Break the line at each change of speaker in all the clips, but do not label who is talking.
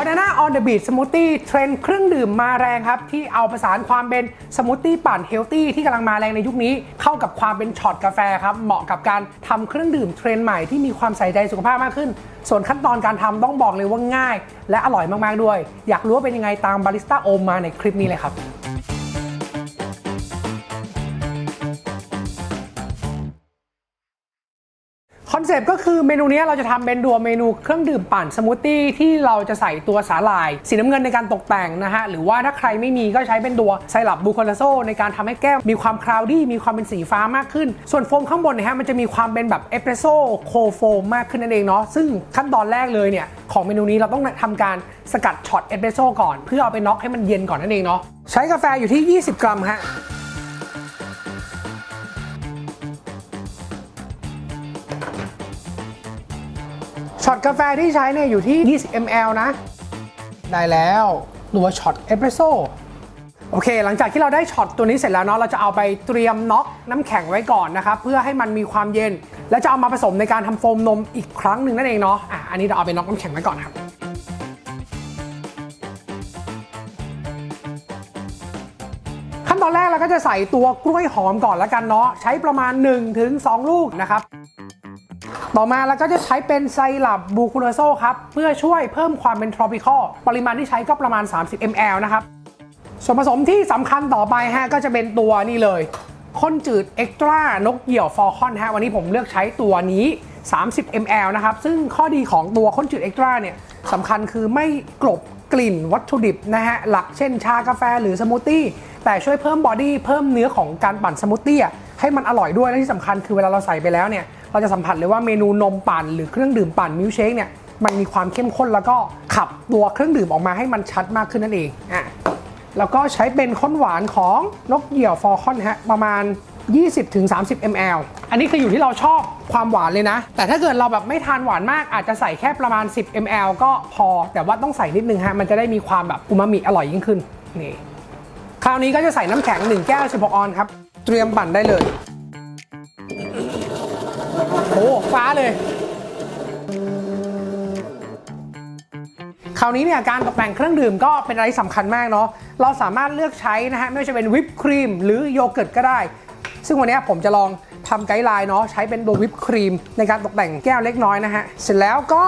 Banana on the Beach Smoothie เทรนด์เครื่องดื่มมาแรงครับ ที่เอาประสานความเป็นสมูทตี้ปั่นเฮลตี้ที่กำลังมาแรงในยุคนี้ เข้ากับความเป็นช็อตกาแฟครับ เหมาะกับการทำเครื่องดื่มเทรนด์ใหม่ที่มีความใส่ใจสุขภาพมากขึ้น ส่วนขั้นตอนการทำต้องบอกเลยว่าง่าย และอร่อยมากๆด้วย อยากรู้ว่าเป็นยังไงตามบาริสต้าโอมมาในคลิปนี้เลยครับ อนเซปต์ก็คือเมนูนี้เราจะทำเป็นดัวเมนูเครื่องดื่มปั่นสมูทตี้ที่เราจะใส่ตัวสาหร่าย สีน้ำเงินในการตกแต่งนะฮะ หรือว่าถ้าใครไม่มีก็ใช้เป็นตัวไซรัปบูคาราโซในการทำให้แก้ว มีความคราวดี้มีความเป็นสีฟ้ามากขึ้น ส่วนโฟมข้างบนนี่ยฮะมันจะมีความเป็นแบบเอสเปรสโซ่โคโฟมมากขึ้นนั่นเองเนาะซึ่งขั้นตอนแรกเลยเนี่ยของเมนูนี้เราต้องทำการสกัดช็อตเอสเปรสโซ่ก่อน เพื่อเอาไปน็อกให้มันเย็นก่อนนั่นเองเนาะใช้กาแฟอยู่ที่ 20 กรัมฮะ ช็อตกาแฟที่ใช้เนี่ยอยู่ที่ 20 ml นะ ได้แล้วหรือว่าช็อตเอสเปรสโซ่โอเค หลังจากที่เราได้ช็อตตัวนี้เสร็จแล้วเนาะ เราจะเอาไปเตรียมน็อกน้ำแข็งไว้ก่อนนะครับ เพื่อให้มันมีความเย็น แล้วจะเอามาผสมในการทำโฟมนมอีกครั้งหนึ่งนั่นเองเนาะ อะ อันนี้เราเอาไปน็อกน้ำแข็งไว้ก่อนครับ ขั้นตอนแรกเราก็จะใส่ตัวกล้วยหอมก่อนแล้วกันเนาะ ใช้ประมาณ 1-2 ลูกนะครับ ต่อมาเราก็จะใช้เป็นไซรัปบูคูโรโซครับ เพื่อช่วยเพิ่มความเป็น tropical ปริมาณที่ใช้ก็ประมาณ 30 ml นะครับ ส่วนผสมที่สำคัญต่อไปฮะก็จะเป็นตัวนี่เลยข้นจืดเอ็กตร้านกเหยี่ยวฟอร์คอนฮะวันนี้ผมเลือกใช้ตัวนี้ 30 ml นะครับ ซึ่งข้อดีของตัวข้นจืดเอ็กตร้าเนี่ยสำคัญคือไม่กลบกลิ่นวัตถุดิบนะฮะ หลักเช่นชากาแฟหรือสมูทตี้แต่ช่วยเพิ่มบอดี้เพิ่มเนื้อของการปั่นสมูทตี้ ให้มันอร่อยด้วยและที่สำคัญคือเวลาเราใส่ไปแล้วเนี่ยเราจะสัมผัสเลยว่าเมนูนมปั่นหรือเครื่องดื่มปั่นมิลค์เชคเนี่ยมันมีความเข้มข้นแล้วก็ขับตัวเครื่องดื่มออกมาให้มันชัดมากขึ้นนั่นเองอะแล้วก็ใช้เป็นข้นหวานของนกเหยี่ยวฟอร์คอนฮะประมาณ 20-30 ml อันนี้คืออยู่ที่เราชอบความหวานเลยนะ แต่ถ้าเกิดเราแบบไม่ทานหวานมากอาจจะใส่แค่ประมาณ 10 ml ก็พอ แต่ว่าต้องใส่นิดนึงฮะ มันจะได้มีความแบบอูมามิอร่อยยิ่งขึ้น นี่ คราวนี้ก็จะใส่น้ำแข็ง 1 แก้ว 16 ออนครับ เตรียมปั่นได้เลยโอ้ฟ้าเลยคราวนี้เนี่ยการตกแต่งเครื่องดื่มก็เป็นอะไรสำคัญมากเนาะเราสามารถเลือกใช้นะฮะไม่ว่าจะเป็นวิปครีมหรือโยเกิร์ตก็ได้ ซึ่งวันนี้ผมจะลองทำไกด์ไลน์เนาะใช้เป็นตัววิปครีมในการตกแต่งแก้วเล็กน้อยนะฮะเสร็จแล้วก็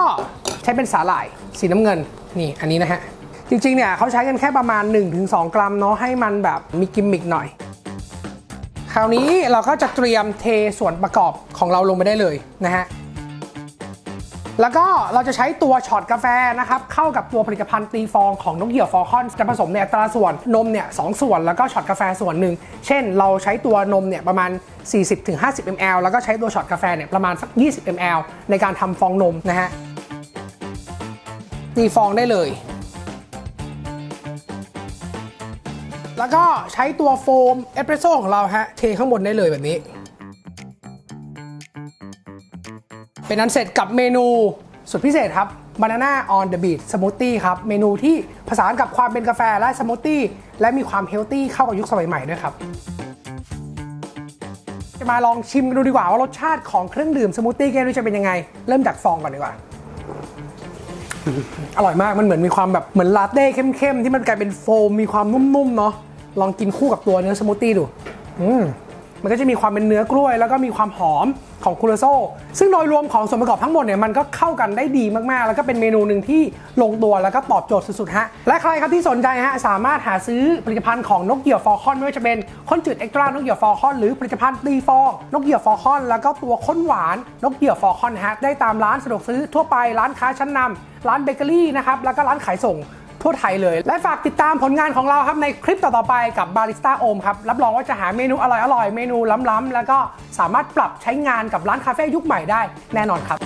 ใช้เป็นสาหร่ายสีน้ำเงินนี่อันนี้นะฮะจริงๆเนี่ยเขาใช้กันแค่ประมาณ 1-2 กรัมเนาะให้มันแบบมีกิมมิกหน่อย คราวนี้เราก็จะเตรียมเทส่วนประกอบของเราลงไปได้เลยนะฮะแล้วก็เราจะใช้ตัวช็อตกาแฟนะครับเข้ากับตัวผลิตภัณฑ์ตีฟองของนกเหยี่ยวฟอคอนจะผสมในอัตราส่วนนมเนี่ยสส่วนแล้วก็ช็อตกาแฟส่วนหนึ่ง เช่น เราใช้ตัวนมเนี่ยประมาณ 40-50 ml แล้วก็ใช้ตัวช็อตกาแฟเนี่ยประมาณสัก 20 ml ในการทำฟองนมนะฮะตีฟองได้เลย แล้วก็ใช้ตัวโฟมเอสเปรสโซ่ของเราฮะ เทข้างบนได้เลยแบบนี้ เป็นอันเสร็จกับเมนูสุดพิเศษครับ Banana on the Beach Smoothie ครับ เมนูที่ผสานกับความเป็นกาแฟและสมูทตี้และมีความเฮลตี้เข้ากับยุคสมัยใหม่ด้วยครับ จะมาลองชิมกันดูดีกว่าว่ารสชาติของเครื่องดื่มสมูทตี้แก้วนี้จะเป็นยังไง เริ่มจากฟองก่อนดีกว่า อร่อยมากมันเหมือนมีความแบบเหมือนลาเต้เข้มๆ ที่มันกลายเป็นโฟมมีความนุ่มๆเนาะ ลองกินคู่กับตัวเนื้อสมูทตี้ดู อืมมันก็จะมีความเป็นเนื้อกล้วย แล้วก็มีความหอมของคูโรโซซึ่งโดยรวมของส่วนประกอบทั้งหมดเนี่ยมันก็เข้ากันได้ดีมากๆ แล้วก็เป็นเมนูหนึ่งที่ลงตัวแล้วก็ตอบโจทย์สุดๆฮะ และใครครับที่สนใจฮะสามารถหาซื้อผลิตภัณฑ์ของนกเหยี่ยวฟอร์คอนไม่ว่าจะเป็นข้นจืดเอ็กตร้านกเหยี่ยวฟอร์คอนหรือผลิตภัณฑ์ตีฟองนกเหยี่ยวฟอร์คอน แล้วก็ตัวข้นหวานนกเหยี่ยวฟอร์คอนฮะได้ตามร้านสะดวกซื้อทั่วไปร้านค้าชั้นนำร้านเบเกอรี่นะครับแล้วก็ร้านขายส่ง ทั่วไทยเลย และฝากติดตามผลงานของเราครับในคลิปต่อๆไปกับบาริสต้าโอมครับ รับรองว่าจะหาเมนูอร่อยๆ เมนูล้ำๆ แล้วก็สามารถปรับใช้งานกับร้านคาเฟ่ยุคใหม่ได้แน่นอนครับ